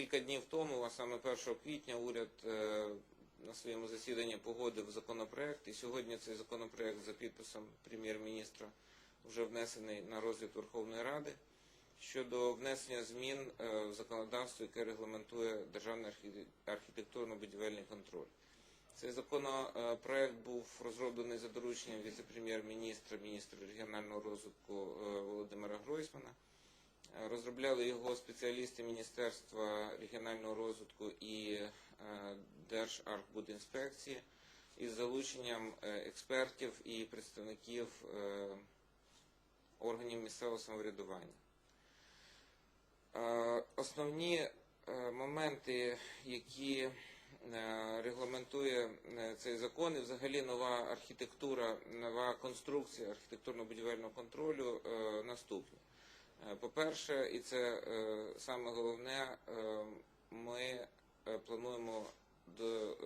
кілька днів тому, а саме 1 квітня, уряд е, на своєму засіданні погодив законопроект, і сьогодні цей законопроект за підписом прем'єр-міністра вже внесений на розгляд Верховної Ради щодо внесення змін е, в законодавство, яке регламентує державний архітектурно-будівельний контроль. Цей законопроект був розроблений за дорученням віце-прем'єр-міністра, міністра регіонального розвитку е, Володимира Гройсмана. Розробляли його спеціалісти Міністерства регіонального розвитку і е, Держархбудінспекції із залученням е, експертів і представників е, органів місцевого самоврядування. Основні моменти, які регламентує цей закон, і взагалі нова архітектура, нова конструкція архітектурно-будівельного контролю наступні. Е, По-перше, і це е, саме головне, е, ми плануємо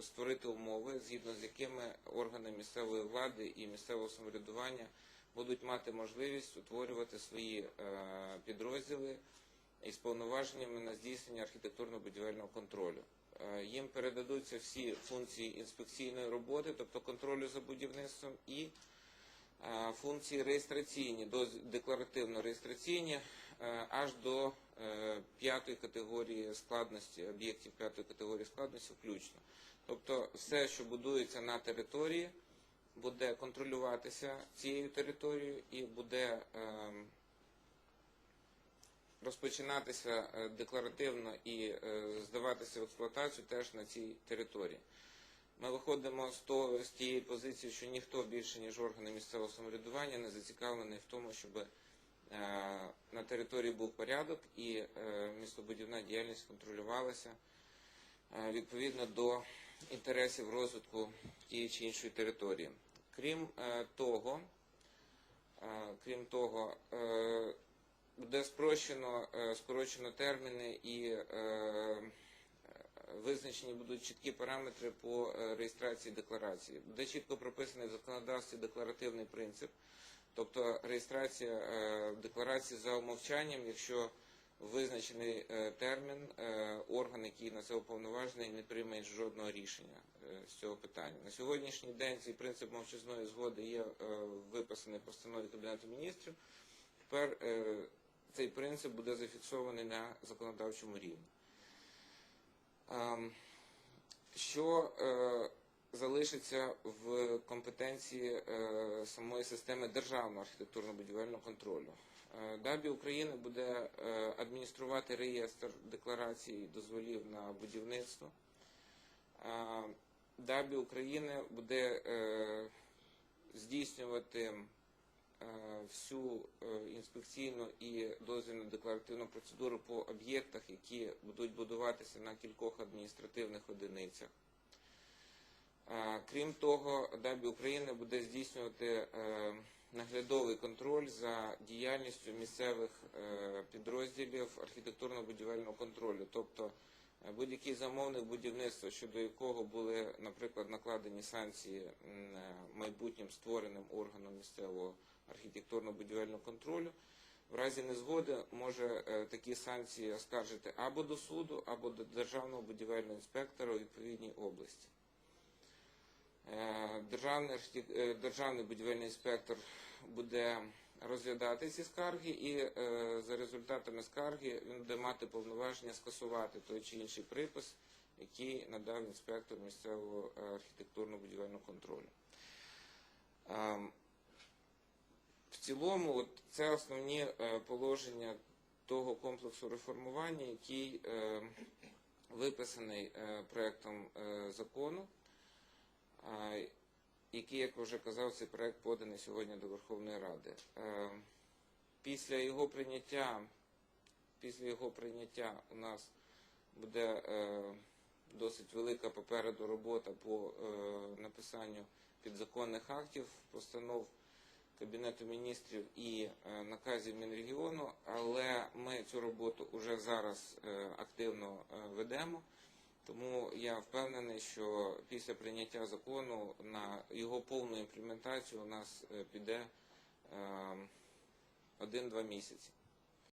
створити умови, згідно з якими органи місцевої влади і місцевого самоврядування будуть мати можливість утворювати свої підрозділи із повноваженнями на здійснення архітектурно-будівельного контролю. Їм передадуться всі функції інспекційної роботи, тобто контролю за будівництвом, і функції реєстраційні, доз- декларативно-реєстраційні, е, аж до е, п'ятої категорії складності, об'єктів п'ятої категорії складності включно. Тобто все, що будується на території, буде контролюватися цією територією і буде ем, розпочинатися е, декларативно і е, здаватися в експлуатацію теж на цій території. Ми виходимо з, того, з тієї позиції, що ніхто більше, ніж органи місцевого самоврядування, не зацікавлений в тому, щоб е, на території був порядок і е, містобудівна діяльність контролювалася е, відповідно до інтересів розвитку тієї чи іншої території. Крім того, крім того, буде спрощено, скорочено терміни і визначені будуть чіткі параметри по е, реєстрації декларації. Буде чітко прописаний в законодавстві декларативний принцип, тобто реєстрація е, декларації за умовчанням, якщо визначений е, термін орган, який на це уповноважений, не прийме жодного рішення з цього питання. На сьогоднішній день цей принцип мовчазної згоди є виписаний постанові Кабінету міністрів. Тепер цей принцип буде зафіксований на законодавчому рівні. Ем, Що е, залишиться в компетенції е, самої системи державного архітектурно-будівельного контролю? Е, ДАБІ України буде адмініструвати реєстр декларацій дозволів на будівництво. ДАБІ України буде здійснювати всю е, інспекційну і дозвільну декларативну процедуру по об'єктах, які будуть будуватися на кількох адміністративних одиницях. Е, Крім того, ДАБІ України буде здійснювати е, наглядовий контроль за діяльністю місцевих е, підрозділів архітектурно-будівельного контролю, тобто е, будь-який замовник будівництва, щодо якого були, наприклад, накладені санкції е, майбутнім створеним органом місцевого архітектурно-будівельного контролю, в разі незгоди може е, такі санкції оскаржити або до суду, або до державного будівельного інспектора у відповідній області. Е, Державний, е, державний будівельний інспектор буде розглядати ці скарги і е, за результатами скарги він буде мати повноваження скасувати той чи інший припис, який надав інспектор місцевого е, архітектурно-будівельного контролю. Ем, В цілому, от це основні е, положення того комплексу реформування, який е, виписаний е, проектом е, закону, який, як вже казав, цей проект поданий сьогодні до Верховної Ради. Е, Після його прийняття, після його прийняття у нас буде е, досить велика попереду робота по е, написанню підзаконних актів, постанов Кабінету міністрів і наказів Мінрегіону, але ми цю роботу вже зараз активно ведемо. Тому я впевнений, що після прийняття закону на його повну імплементацію у нас е, піде е, один-два місяці.